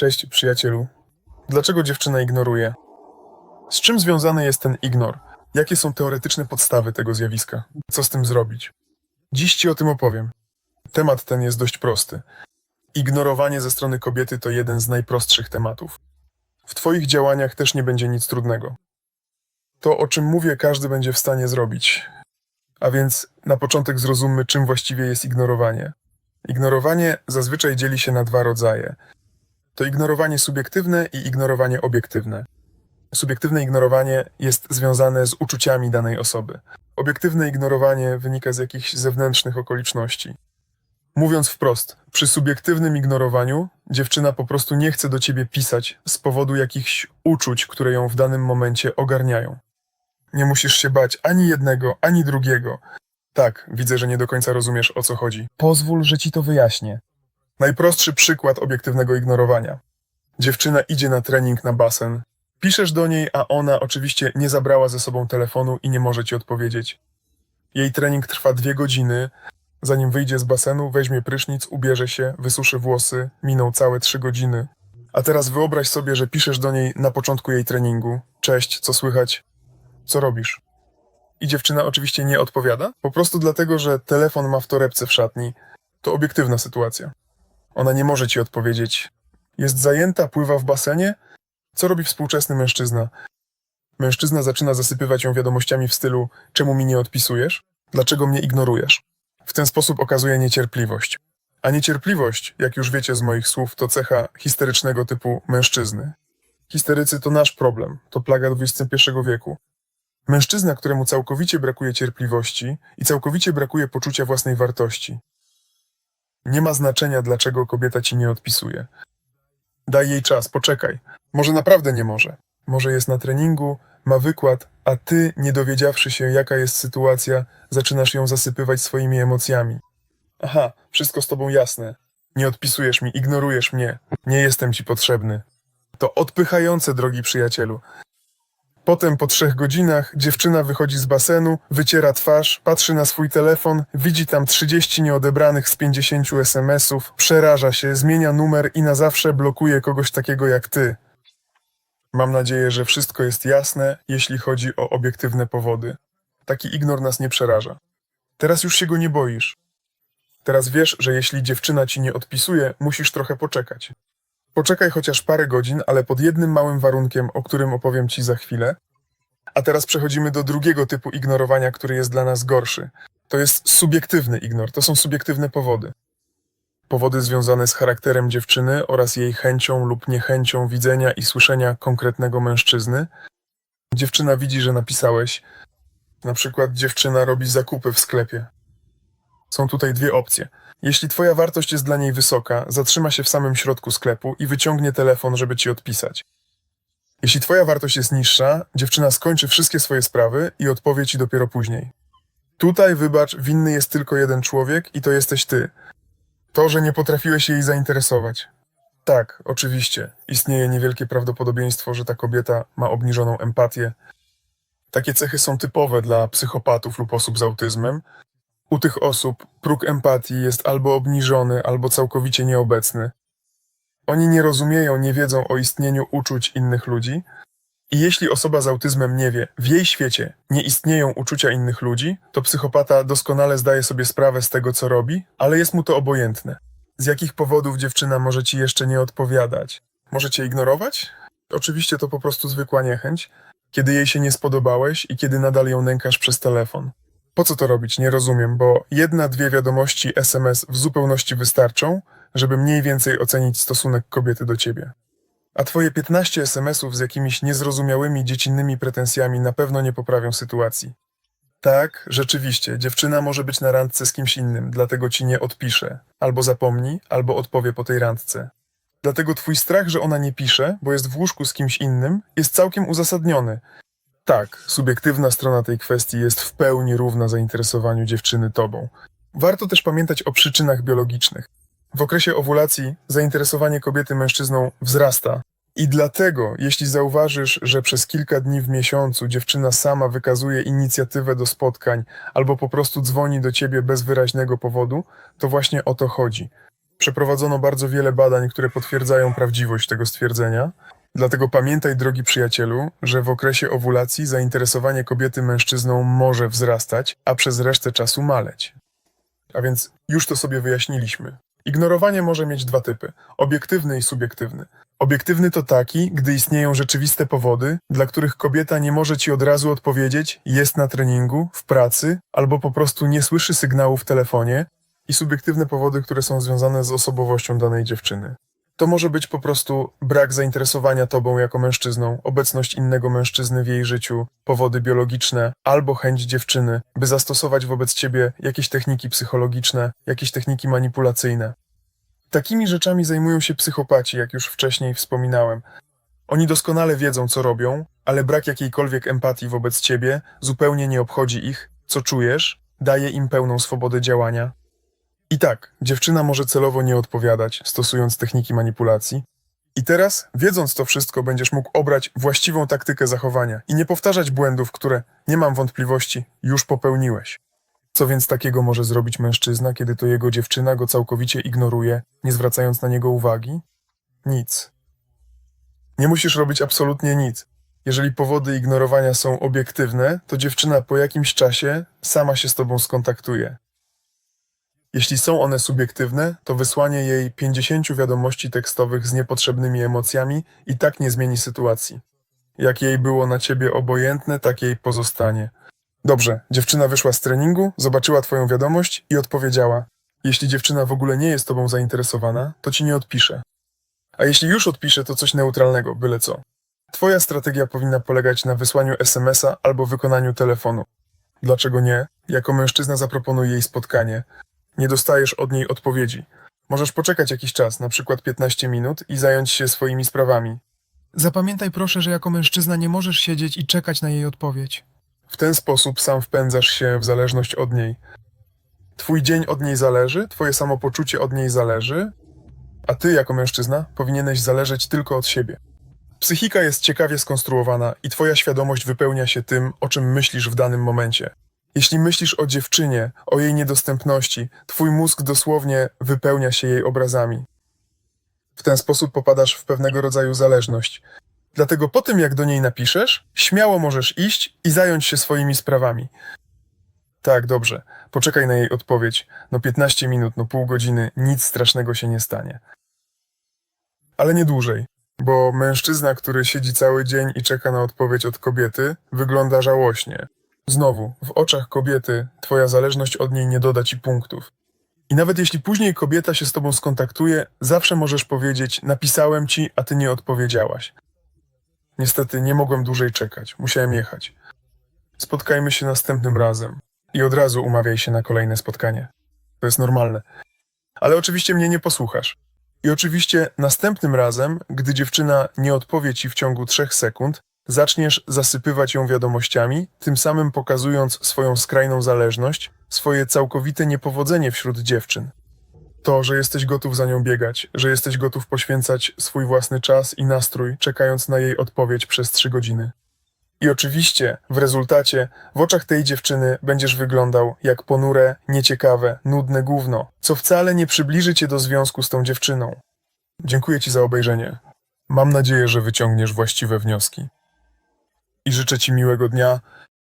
Cześć, przyjacielu. Dlaczego dziewczyna ignoruje? Z czym związany jest ten ignor? Jakie są teoretyczne podstawy tego zjawiska? Co z tym zrobić? Dziś ci o tym opowiem. Temat ten jest dość prosty. Ignorowanie ze strony kobiety to jeden z najprostszych tematów. W Twoich działaniach też nie będzie nic trudnego. To, o czym mówię, każdy będzie w stanie zrobić. A więc na początek zrozummy, czym właściwie jest ignorowanie. Ignorowanie zazwyczaj dzieli się na dwa rodzaje. To ignorowanie subiektywne i ignorowanie obiektywne. Subiektywne ignorowanie jest związane z uczuciami danej osoby. Obiektywne ignorowanie wynika z jakichś zewnętrznych okoliczności. Mówiąc wprost, przy subiektywnym ignorowaniu dziewczyna po prostu nie chce do ciebie pisać z powodu jakichś uczuć, które ją w danym momencie ogarniają. Nie musisz się bać ani jednego, ani drugiego. Tak, widzę, że nie do końca rozumiesz o co chodzi. Pozwól, że ci to wyjaśnię. Najprostszy przykład obiektywnego ignorowania. Dziewczyna idzie na trening na basen. Piszesz do niej, a ona oczywiście nie zabrała ze sobą telefonu i nie może ci odpowiedzieć. Jej trening trwa dwie godziny. Zanim wyjdzie z basenu, weźmie prysznic, ubierze się, wysuszy włosy. Miną całe trzy godziny. A teraz wyobraź sobie, że piszesz do niej na początku jej treningu. Cześć, co słychać? Co robisz? I dziewczyna oczywiście nie odpowiada, po prostu dlatego, że telefon ma w torebce w szatni. To obiektywna sytuacja. Ona nie może ci odpowiedzieć. Jest zajęta, pływa w basenie? Co robi współczesny mężczyzna? Mężczyzna zaczyna zasypywać ją wiadomościami w stylu: Czemu mi nie odpisujesz? Dlaczego mnie ignorujesz? W ten sposób okazuje niecierpliwość. A niecierpliwość, jak już wiecie z moich słów, to cecha histerycznego typu mężczyzny. Histerycy to nasz problem, to plaga XXI wieku. Mężczyzna, któremu całkowicie brakuje cierpliwości i całkowicie brakuje poczucia własnej wartości. Nie ma znaczenia, dlaczego kobieta ci nie odpisuje. Daj jej czas, poczekaj. Może naprawdę nie może. Może jest na treningu, ma wykład, a ty, nie dowiedziawszy się, jaka jest sytuacja, zaczynasz ją zasypywać swoimi emocjami. Aha, wszystko z tobą jasne. Nie odpisujesz mi, ignorujesz mnie. Nie jestem ci potrzebny. To odpychające, drogi przyjacielu. Potem po trzech godzinach dziewczyna wychodzi z basenu, wyciera twarz, patrzy na swój telefon, widzi tam 30 nieodebranych z 50 SMS-ów, przeraża się, zmienia numer i na zawsze blokuje kogoś takiego jak ty. Mam nadzieję, że wszystko jest jasne, jeśli chodzi o obiektywne powody. Taki ignor nas nie przeraża. Teraz już się go nie boisz. Teraz wiesz, że jeśli dziewczyna ci nie odpisuje, musisz trochę poczekać. Poczekaj chociaż parę godzin, ale pod jednym małym warunkiem, o którym opowiem ci za chwilę. A teraz przechodzimy do drugiego typu ignorowania, który jest dla nas gorszy. To jest subiektywny ignor, to są subiektywne powody. Powody związane z charakterem dziewczyny oraz jej chęcią lub niechęcią widzenia i słyszenia konkretnego mężczyzny. Dziewczyna widzi, że napisałeś. Na przykład dziewczyna robi zakupy w sklepie. Są tutaj dwie opcje. Jeśli twoja wartość jest dla niej wysoka, zatrzyma się w samym środku sklepu i wyciągnie telefon, żeby ci odpisać. Jeśli twoja wartość jest niższa, dziewczyna skończy wszystkie swoje sprawy i odpowie ci dopiero później. Tutaj, wybacz, winny jest tylko jeden człowiek i to jesteś ty. To, że nie potrafiłeś jej zainteresować. Tak, oczywiście, istnieje niewielkie prawdopodobieństwo, że ta kobieta ma obniżoną empatię. Takie cechy są typowe dla psychopatów lub osób z autyzmem, u tych osób próg empatii jest albo obniżony, albo całkowicie nieobecny. Oni nie rozumieją, nie wiedzą o istnieniu uczuć innych ludzi. I jeśli osoba z autyzmem nie wie, w jej świecie nie istnieją uczucia innych ludzi, to psychopata doskonale zdaje sobie sprawę z tego, co robi, ale jest mu to obojętne. Z jakich powodów dziewczyna może ci jeszcze nie odpowiadać? Może cię ignorować? Oczywiście to po prostu zwykła niechęć, kiedy jej się nie spodobałeś i kiedy nadal ją nękasz przez telefon. Po co to robić? Nie rozumiem, bo jedna, dwie wiadomości SMS w zupełności wystarczą, żeby mniej więcej ocenić stosunek kobiety do ciebie. A twoje 15 SMS-ów z jakimiś niezrozumiałymi dziecinnymi pretensjami na pewno nie poprawią sytuacji. Tak, rzeczywiście, dziewczyna może być na randce z kimś innym, dlatego ci nie odpisze. Albo zapomni, albo odpowie po tej randce. Dlatego twój strach, że ona nie pisze, bo jest w łóżku z kimś innym, jest całkiem uzasadniony, tak, subiektywna strona tej kwestii jest w pełni równa zainteresowaniu dziewczyny tobą. Warto też pamiętać o przyczynach biologicznych. W okresie owulacji zainteresowanie kobiety mężczyzną wzrasta. I dlatego, jeśli zauważysz, że przez kilka dni w miesiącu dziewczyna sama wykazuje inicjatywę do spotkań albo po prostu dzwoni do ciebie bez wyraźnego powodu, to właśnie o to chodzi. Przeprowadzono bardzo wiele badań, które potwierdzają prawdziwość tego stwierdzenia. Dlatego pamiętaj, drogi przyjacielu, że w okresie owulacji zainteresowanie kobiety mężczyzną może wzrastać, a przez resztę czasu maleć. A więc już to sobie wyjaśniliśmy. Ignorowanie może mieć dwa typy: obiektywny i subiektywny. Obiektywny to taki, gdy istnieją rzeczywiste powody, dla których kobieta nie może ci od razu odpowiedzieć, jest na treningu, w pracy, albo po prostu nie słyszy sygnału w telefonie, i subiektywne powody, które są związane z osobowością danej dziewczyny. To może być po prostu brak zainteresowania tobą jako mężczyzną, obecność innego mężczyzny w jej życiu, powody biologiczne, albo chęć dziewczyny, by zastosować wobec ciebie jakieś techniki psychologiczne, jakieś techniki manipulacyjne. Takimi rzeczami zajmują się psychopaci, jak już wcześniej wspominałem. Oni doskonale wiedzą, co robią, ale brak jakiejkolwiek empatii wobec ciebie zupełnie nie obchodzi ich, co czujesz, daje im pełną swobodę działania. I tak, dziewczyna może celowo nie odpowiadać, stosując techniki manipulacji. I teraz, wiedząc to wszystko, będziesz mógł obrać właściwą taktykę zachowania i nie powtarzać błędów, które, nie mam wątpliwości, już popełniłeś. Co więc takiego może zrobić mężczyzna, kiedy to jego dziewczyna go całkowicie ignoruje, nie zwracając na niego uwagi? Nic. Nie musisz robić absolutnie nic. Jeżeli powody ignorowania są obiektywne, to dziewczyna po jakimś czasie sama się z tobą skontaktuje. Jeśli są one subiektywne, to wysłanie jej 50 wiadomości tekstowych z niepotrzebnymi emocjami i tak nie zmieni sytuacji. Jak jej było na ciebie obojętne, tak jej pozostanie. Dobrze, dziewczyna wyszła z treningu, zobaczyła twoją wiadomość i odpowiedziała. Jeśli dziewczyna w ogóle nie jest tobą zainteresowana, to ci nie odpisze. A jeśli już odpisze, to coś neutralnego, byle co. Twoja strategia powinna polegać na wysłaniu SMS-a albo wykonaniu telefonu. Dlaczego nie? Jako mężczyzna zaproponuj jej spotkanie. Nie dostajesz od niej odpowiedzi. Możesz poczekać jakiś czas, na przykład 15 minut, i zająć się swoimi sprawami. Zapamiętaj proszę, że jako mężczyzna nie możesz siedzieć i czekać na jej odpowiedź. W ten sposób sam wpędzasz się w zależność od niej. Twój dzień od niej zależy, twoje samopoczucie od niej zależy, a ty jako mężczyzna powinieneś zależeć tylko od siebie. Psychika jest ciekawie skonstruowana i twoja świadomość wypełnia się tym, o czym myślisz w danym momencie. Jeśli myślisz o dziewczynie, o jej niedostępności, twój mózg dosłownie wypełnia się jej obrazami. W ten sposób popadasz w pewnego rodzaju zależność. Dlatego po tym, jak do niej napiszesz, śmiało możesz iść i zająć się swoimi sprawami. Tak, dobrze. Poczekaj na jej odpowiedź. No 15 minut, no pół godziny, nic strasznego się nie stanie. Ale nie dłużej, bo mężczyzna, który siedzi cały dzień i czeka na odpowiedź od kobiety, wygląda żałośnie. Znowu, w oczach kobiety twoja zależność od niej nie doda ci punktów. I nawet jeśli później kobieta się z tobą skontaktuje, zawsze możesz powiedzieć: Napisałem ci, a ty nie odpowiedziałaś. Niestety nie mogłem dłużej czekać, musiałem jechać. Spotkajmy się następnym razem i od razu umawiaj się na kolejne spotkanie. To jest normalne. Ale oczywiście mnie nie posłuchasz. I oczywiście następnym razem, gdy dziewczyna nie odpowie ci w ciągu trzech sekund, zaczniesz zasypywać ją wiadomościami, tym samym pokazując swoją skrajną zależność, swoje całkowite niepowodzenie wśród dziewczyn. To, że jesteś gotów za nią biegać, że jesteś gotów poświęcać swój własny czas i nastrój, czekając na jej odpowiedź przez trzy godziny. I oczywiście, w rezultacie, w oczach tej dziewczyny będziesz wyglądał jak ponure, nieciekawe, nudne gówno, co wcale nie przybliży cię do związku z tą dziewczyną. Dziękuję ci za obejrzenie. Mam nadzieję, że wyciągniesz właściwe wnioski. I życzę ci miłego dnia